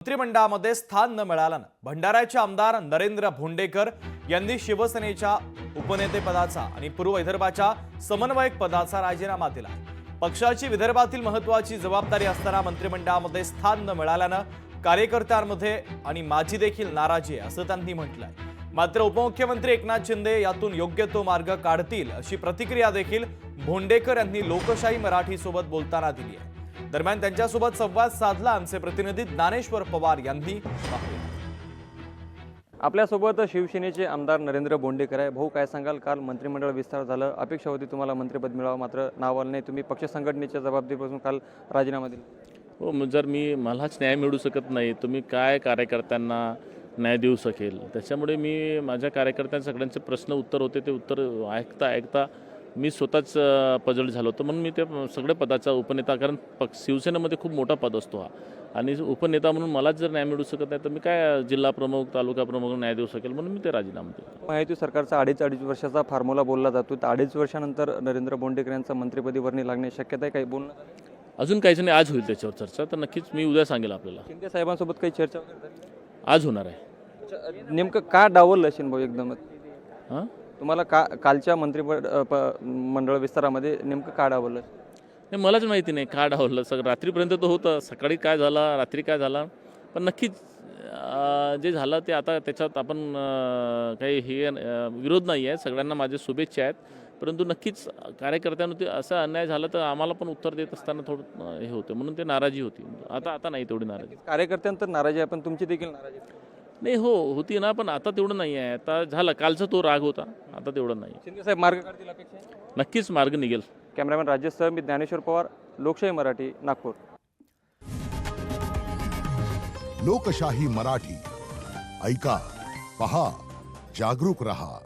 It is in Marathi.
मंत्रिमंडळामध्ये स्थान न मिळाल्यानं भंडाऱ्याचे आमदार नरेंद्र भोंडेकर यांनी शिवसेनेच्या उपनेतेपदाचा आणि पूर्व विदर्भाच्या समन्वयक पदाचा राजीनामा दिला. पक्षाची विदर्भातील महत्वाची जबाबदारी असताना मंत्रिमंडळामध्ये स्थान न मिळाल्यानं कार्यकर्त्यांमध्ये आणि माझी देखील नाराजी आहे असं त्यांनी म्हटलंय. मात्र उपमुख्यमंत्री एकनाथ शिंदे यातून योग्य तो मार्ग काढतील अशी प्रतिक्रिया देखील भोंडेकर यांनी लोकशाही मराठी सोबत बोलताना दिली आहे. दरम्यान त्यांच्यासोबत संवाद साधला आमचे प्रतिनिधी ज्ञानेश्वर पवार यांनी. आपल्यासोबत शिवसेनेचे आमदार नरेंद्र बोंडेकर आहे. भाऊ काय सांगाल? काल मंत्रिमंडळ विस्तार झालं. अपेक्षा होती तुम्हाला मंत्रिपद मिळावं मात्र नाव आलं नाही. तुम्ही पक्ष संघटनेच्या जबाबदारीपासून काल राजीनामा दिला. हो जर मी मलाच न्याय मिळू शकत नाही मी काय कार्यकर्त्यांना न्याय देऊ शकेल? त्याच्यामुळे मी माझ्या कार्यकर्त्यांच्या सगळ्यांचे प्रश्न उत्तर होते ते उत्तर ऐकता ऐकता मी स्वतःच पजळ झालो होतो. म्हणून मी ते सगळ्या पदाचा उपनेता कारण पक्ष शिवसेनेमध्ये खूप मोठा पद असतो हा. आणि उपनेता म्हणून मलाच जर न्याय मिळू शकत नाही तर मी काय जिल्हा प्रमुख तालुका प्रमुख न्याय देऊ शकेल? म्हणून मी ते राजीनामा देतो माहिती सरकारचा अडीच अडीच वर्षाचा फॉर्म्युला बोलला जातो. तर अडीच वर्षानंतर नरेंद्र बोंडेकर यांचा मंत्रिपदी वर्णी लागण्याची शक्यता आहे? काही बोलणं अजून काहीच नाही. आज होईल त्याच्यावर चर्चा. तर नक्कीच मी उद्या सांगेल आपल्याला. शिंदे साहेबांसोबत काही चर्चा? आज होणार आहे. नेमकं का डावललं असेल भाऊ एकदमच? हां? तुम्हाला का कालच्या मंत्रिपद अ, प- मंडळ विस्तारामध्ये नेमकं का डावललं नाही मलाच माहिती नाही का डावलं सगळं रात्रीपर्यंत तो होतं. सकाळी काय झालं रात्री काय झाला? पण नक्कीच जे झालं ते आता त्याच्यात आपण काही हे विरोध नाही आहे. सगळ्यांना माझे शुभेच्छा आहेत. परंतु नक्कीच कार्यकर्त्यांवरती असा अन्याय झाला तर आम्हाला पण उत्तर देत असताना थोडं हे होतं. म्हणून ते नाराजी होती. आता आता नाही तेवढी नाराजी. कार्यकर्त्यांतर नाराजी आहे पण तुमची देखील नाराजी. नाही हो होती ना पण आता तेवढं नाही आहे. आता झालं कालचा तो राग होता. आता तेवढं नाही शिंदे साहेब मार्ग काढतील अपेक्षा आहे? नक्कीच मार्ग निघेल. कॅमेरामॅन राजेश सह मी ज्ञानेश्वर पवार लोकशाही मराठी नागपूर. लोकशाही मराठी. ऐका पहा जागरूक रहा.